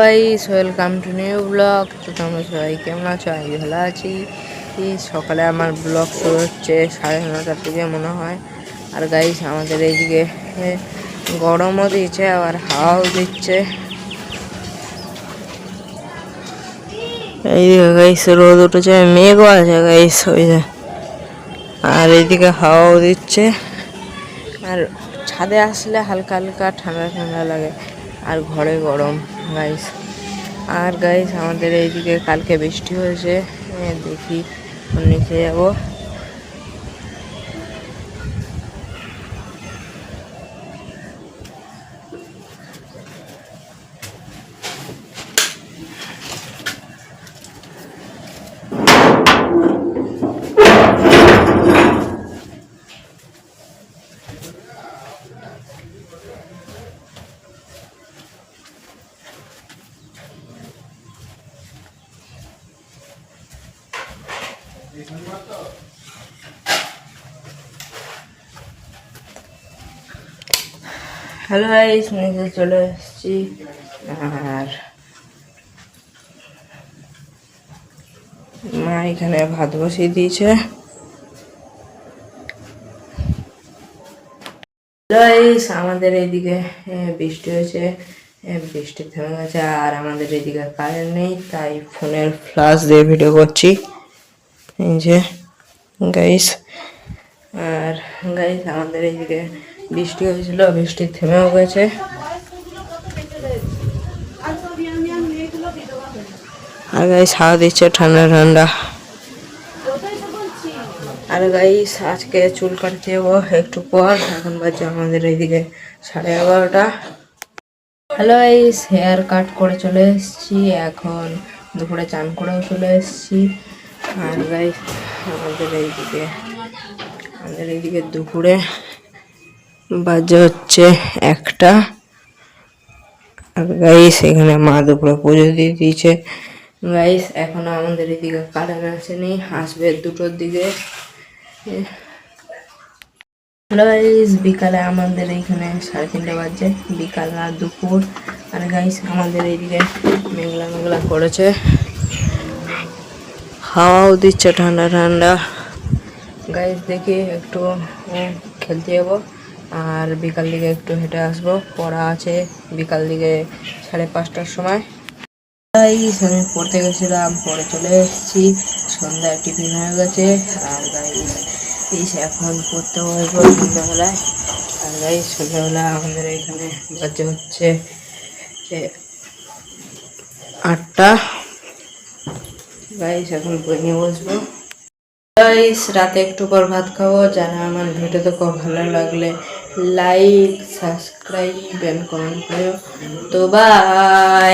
ভাই welcome to new blog তো তোমরা সবাই কেমন আছো? আমি ভালো আছি। সকালে আমার ব্লগ শুরু হচ্ছে সাড়ে নটার থেকে মনে হয়। আর গাইস আমাদের এইদিকে গরমও দিচ্ছে, আবার হাওয়াও দিচ্ছে। এইদিকে গাইস রোদ উঠেছে, মেঘও আছে গাইস ওই যে। আর এইদিকে হাওয়াও দিচ্ছে। আর ছাদে আসলে হালকা হালকা ঠান্ডা ঠান্ডা লাগে। আর ঘরে গরম গাইস আর গাইস আমাদের এইদিকে কালকে বৃষ্টি হয়েছে। দেখি নিচে যাব? হ্যালো গাইস নিচে চলে এসেছি আর মা এখানে ভাত বসিয়ে দিয়েছে। আমাদের এইদিকে বৃষ্টি হয়েছে। বৃষ্টি থেমে গেছে, আর আমাদের এইদিকে কারেন্ট নেই, তাই ফোনের ফ্লাশ দিয়ে ভিডিও করছি। যে গাইস আর গাইস আমাদের এইদিকে বৃষ্টি হয়েছিল বৃষ্টি থেমেও গেছে। আর গাইস হাওয়া দিচ্ছে ঠান্ডা ঠান্ডা। আর গাইস আজকে চুল কাটতে যাব একটু পর, এখন বাজছে আমাদের এইদিকে সাড়ে এগারোটা। হ্যালো গাইস হেয়ার কাট করে চলে এসেছি, এখন দুপুরে চান করেও চলে এসেছি। আর গাইস আমাদের এইদিকে আমাদের এইদিকে দুপুরে বাজে হচ্ছে একটা। আর গাইস এখানে মা দুপুরে পুজো দিয়ে দিয়েছে। গাইস এখনও আমাদের এদিকে কারেন্ট আসেনি, আসবে দুটোর দিকে। গাইস বিকালে আমাদের এইখানে সাড়ে তিনটে বাজছে বিকাল আর দুপুর। আর গাইস আমাদের এইদিকে মেঘলা মেঘলা করেছে। হাওয়াও দিচ্ছে, ঠান্ডা ঠান্ডা। গাইস দেখি একটু খেলতে যাব। আর বিকাল দিকে একটু হেঁটে আসব। পড়া আছে বিকাল দিকে সাড়ে পাঁচটার সময়। গাইস আমি পড়তে গেছিলাম, পরে চলে এসেছি। সন্ধ্যায় টিফিন হয়ে গেছে। আর গাইস এই এখন পড়তে বসবো সন্ধ্যাবেলায়। আর গাইস সন্ধ্যাবেলা আমাদের এখানে বাজে হচ্ছে আটটা। গাইস এখন বই নিয়ে বসবো। গাইস রাতে একটু পর ভাত খাব। যারা আমার ভিডিওতে খুব ভালো লাগলে লাইক সাবস্ক্রাইব অ্যান্ড কমেন্ট করো তো বাই